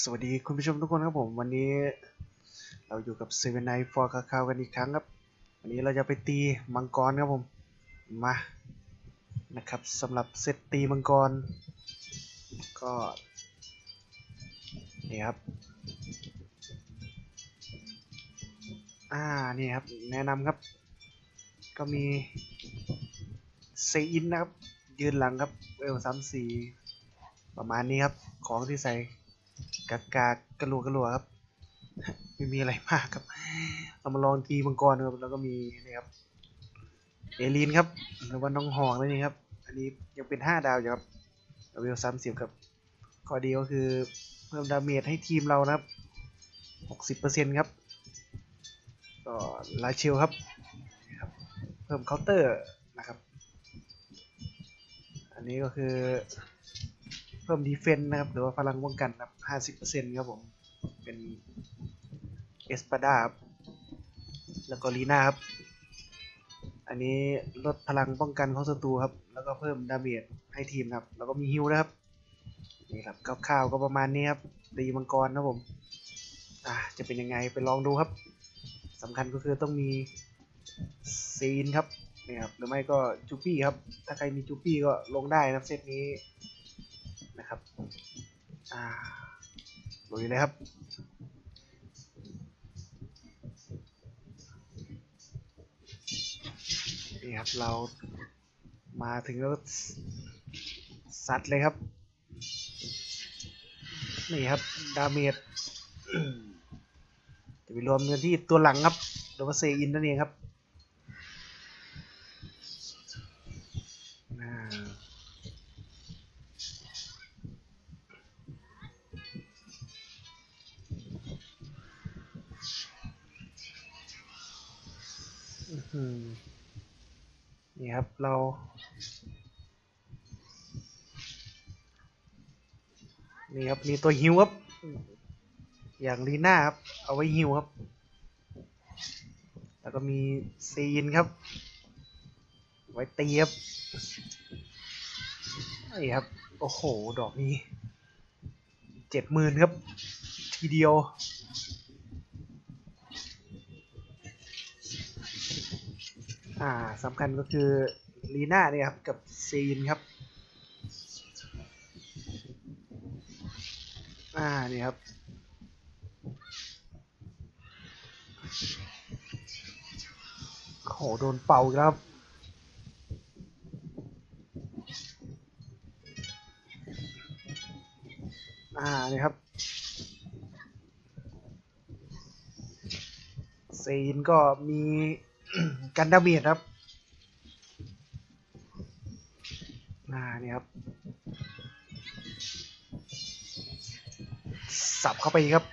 สวัสดีคุณผู้ชมทุกคนครับผมวันนี้เราอยู่กับเซเว่นไนฟอร์คาคาวกันอีกครั้งครับ วันนี้เราจะไปตีมังกรครับผมมานะครับสำหรับเซตตีมังกร ก็นี่ครับอ่านี่ครับแนะนำครับ ก็มีเซอินนะครับ ยืนหลังครับเอลสามสี่ประมาณนี้ครับ ของที่ใส่ กากากระลัวกระลัวครับ ไม่มีอะไรมากครับเรามาลองตีมังกรครับ แล้วก็มีนี่ครับ เอลีนครับ หรือว่าน้องหองนั่นเองครับ อันนี้ยังเป็นห้าดาวอยู่ครับเวลสามสิบครับ ข้อดีก็คือเพิ่มดาเมจให้ทีมเรานะครับหกสิบเปอร์เซ็นต์ครับ ก็ลาเชลครับ เพิ่มเคาน์เตอร์นะครับ อันนี้ก็คือ พิ่มดีเฟนต์นะครับ หรือว่าพลังป้องกันครับห้าสิบเปอร์เซ็นต์ครับผม เป็นเอสปาดาครับแล้วก็ลีน่าครับ อันนี้ลดพลังป้องกันของศัตรูครับ แล้วก็เพิ่มดาเมจให้ทีมครับ แล้วก็มีฮิลนะครับนี่ครับคร่าวๆก็ประมาณนี้ครับตีมังกรนะครับผมอะจะเป็นยังไงไปลองดูครับสำคัญก็คือต้องมีซีนครับนี่ครับหรือไม่ก็จูปี้ครับ ถ้าใครมีจูปี้ก็ลงได้นะครับเซตนี้ นะครับอ่าลุยเลยครับนี่ครับเรามาถึงแล้วสัตว์เลยครับ นี่ครับ ดาเมจจะไปรวมกันที่ตัวหลังครับหรือว่าเซอินนั่นเองครับ นี่ครับเรา นี่ครับ มีตัวฮิวครับ อย่างลีน่าครับ เอาไว้ฮิวครับ แล้วก็มีซีนครับ ไว้ตีครับนี่ครับ โอ้โห ดอกนี้ เจ็ดหมื่นครับ ทีเดียว อ่าสำคัญก็คือลีน่าเนี่ยครับ กับซีนครับ อ่า นี่ครับ โห โดนเป่าครับอ่า นี่ครับ ซีนก็มี กันดาเมียดครับนี่ครับ สับเข้าไปครับ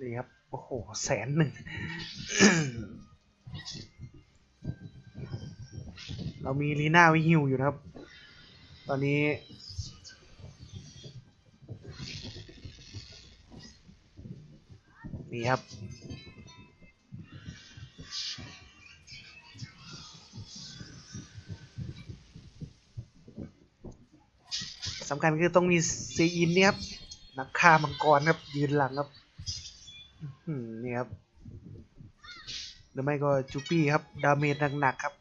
นี่ครับ โอ้โห แสนหนึ่ง เรามีลีน่าวิฮิวอยู่นะครับ ตอนนี้นี่ครับ สำคัญคือต้องมีซีอินเนี่ยครับนักฆ่ามังกรครับ ยืนหลังครับนี่ครับหรือไม่ก็จูปี้ครับ ดาเมจหนักๆครับ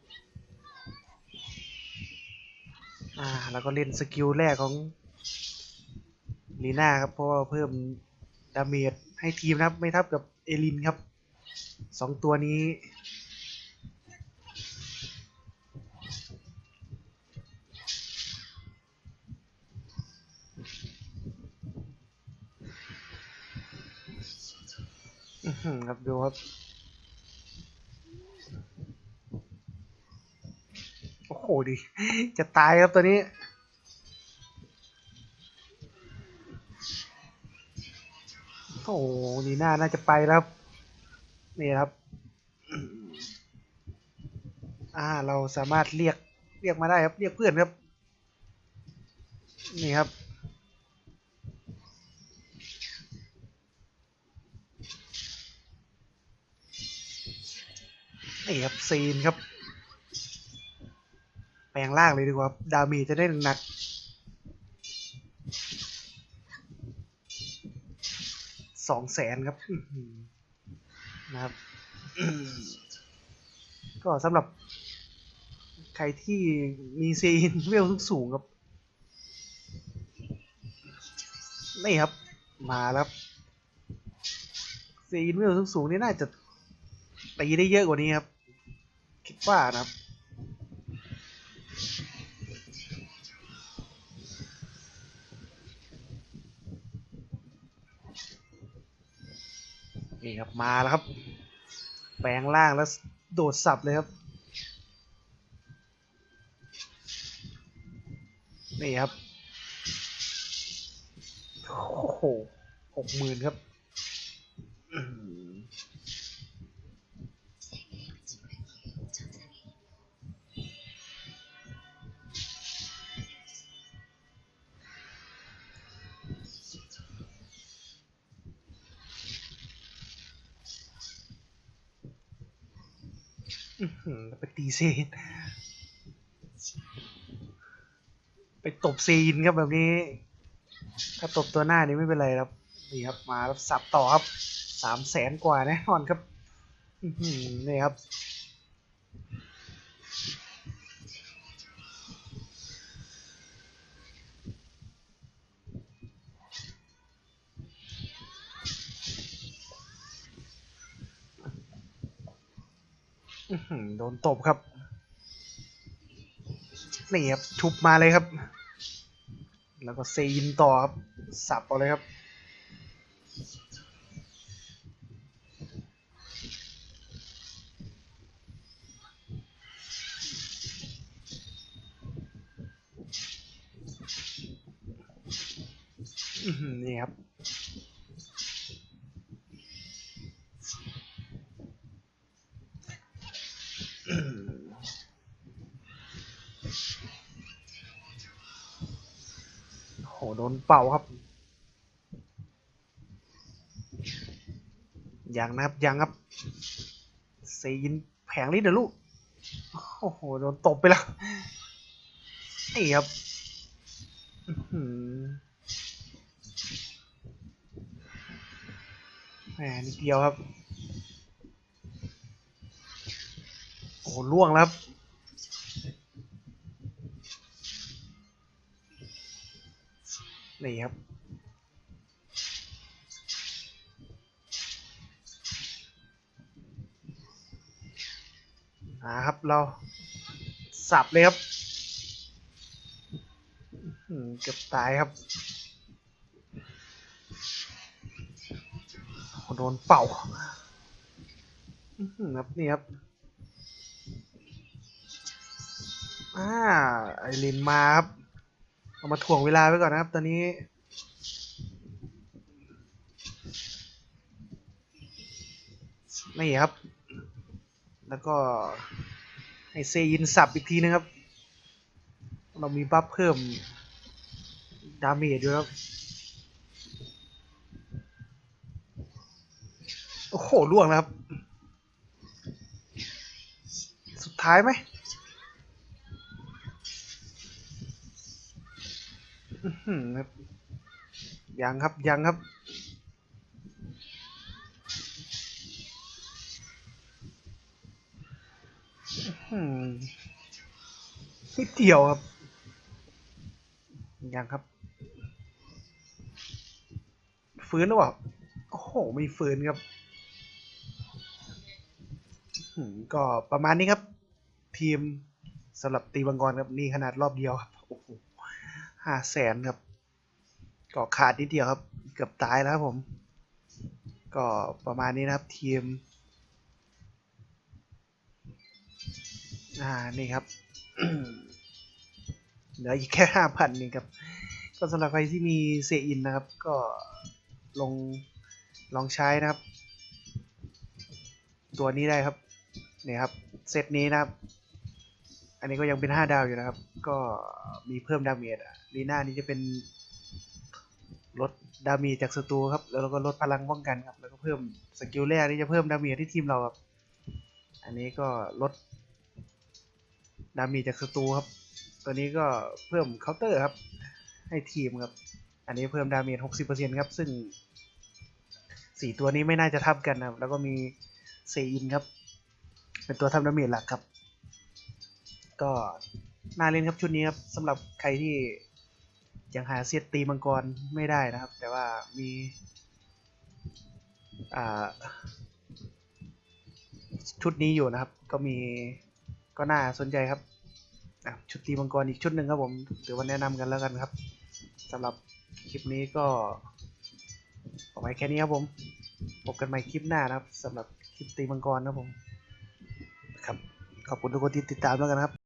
อ่า แล้วก็เล่นสกิลแรกของลีน่าครับ เพราะว่าเพิ่มดาเมจให้ทีมนะครับ ไม่ทับกับเอลินครับสองตัวนี้ อื้อหือ ครับดูครับ โอ้โหดิ จะตายครับตัวนี้ โอ้โหนีน่าน่าจะไปแล้วนี่ครับ อ่า เราสามารถเรียก เรียกมาได้ครับ เรียกเพื่อนครับ นี่ครับ นี่ครับซีนครับ แปลงร่างเลยดีกว่า ดามีจะได้หนักสองแสนครับนะครับ ก็สำหรับใครที่มีซอินเวลสูงครับนี่ครับ มาแล้วครับซอินเวลสูงนี่น่าจะ ตีได้เยอะกว่านี้ครับ คิดว่านะครับ นี่ครับมาแล้วครับ แปลงร่างแล้วโดดสับเลยครับ นี่ครับ โอ้โหหกหมื่นครับ ไปตีเซนไปตบซีนครับแบบนี้ ถ้าตบตัวหน้านี่ไม่เป็นไรครับ นี่ครับมาแล้วสับต่อครับสามแสนกว่าแน่นอนครับนี่ครับ โดนตบครับ นี่ครับชุบมาเลยครับ แล้วก็เซีนต่อครับ สับเอาเลยครับนี่ครับ อื้อหือโห โด นเป่าครับ ยังนะครับยังครับซีนแผงลิ้เดี๋ยวลูกโอ้โหโดนตบไปแล้วนี่ครับแหมนิดเดียวครับ โอ้โหล่วงแล้วครับ นี่ครับอ่าครับเราสับเลยครับเกือบตายครับ โดนเป่าครับนี่ครับ อ่า ไอรินมาครับ เอามาถ่วงเวลาไว้ก่อนนะครับ ตอนนี้ นี่ครับ แล้วก็ให้เซยินสับอีกทีนึงครับ เรามีบัฟเพิ่ม ดาเมจด้วยครับ โอ้โหล่วงแล้วครับ สุดท้ายไหม อื้อหือ ครับ ยังครับยังครับ นิดเดียวครับ ยังครับ ฟื้นหรือเปล่า โอ้โห ไม่ฟื้นครับ ก็ประมาณนี้ครับ ทีมสำหรับตีบังกรครับ นี่ขนาดรอบเดียวครับ ห้าแสนครับก็ขาดนิดเดียวครับ เกือบตายแล้วครับผม ก็ประมาณนี้นะครับทีม อ่า นี่ครับเหลืออีกแค่ห้าพันเองครับ ก็สำหรับใครที่มีเซอินนะครับ ก็ลงลองใช้นะครับ ตัวนี้ได้ครับนี่ครับ เซตนี้นะครับ อันนี้ก็ยังเป็นห้าดาวอยู่นะครับ ก็ มีเพิ่มดาเมจอะลีน่านี้จะเป็นลดดาเมจจากศัตรูครับ แล้วเราก็ลดพลังป้องกันครับ แล้วก็เพิ่มสกิลแรกที่จะเพิ่มดาเมจที่ทีมเราครับ อันนี้ก็ลดดาเมจจากศัตรูครับ ตัวนี้ก็เพิ่มเคาน์เตอร์ครับ ให้ทีมครับ อันนี้เพิ่มดาเมจ60%ครับ ซึ่งสี่ตัวนี้ไม่น่าจะทับกันนะครับ แล้วก็มีเซอินครับ เป็นตัวทำดาเมจหลักครับ ก็ น่าเล่นครับชุดนี้ครับสำหรับใครที่ยังหาเซตตีมังกรไม่ได้นะครับ แต่ว่ามีอ่าชุดนี้อยู่นะครับ ก็มีก็น่าสนใจครับชุดตีมังกรอีกชุดหนึ่งครับผมถือว่าแนะนำกันแล้วกันครับสำหรับคลิปนี้ก็เอาไว้แค่นี้ครับผมพบกันใหม่คลิปหน้านะครับสำหรับคลิปตีมังกรนะผมครับขอบคุณทุกคนที่ติดตามแล้วกันครับ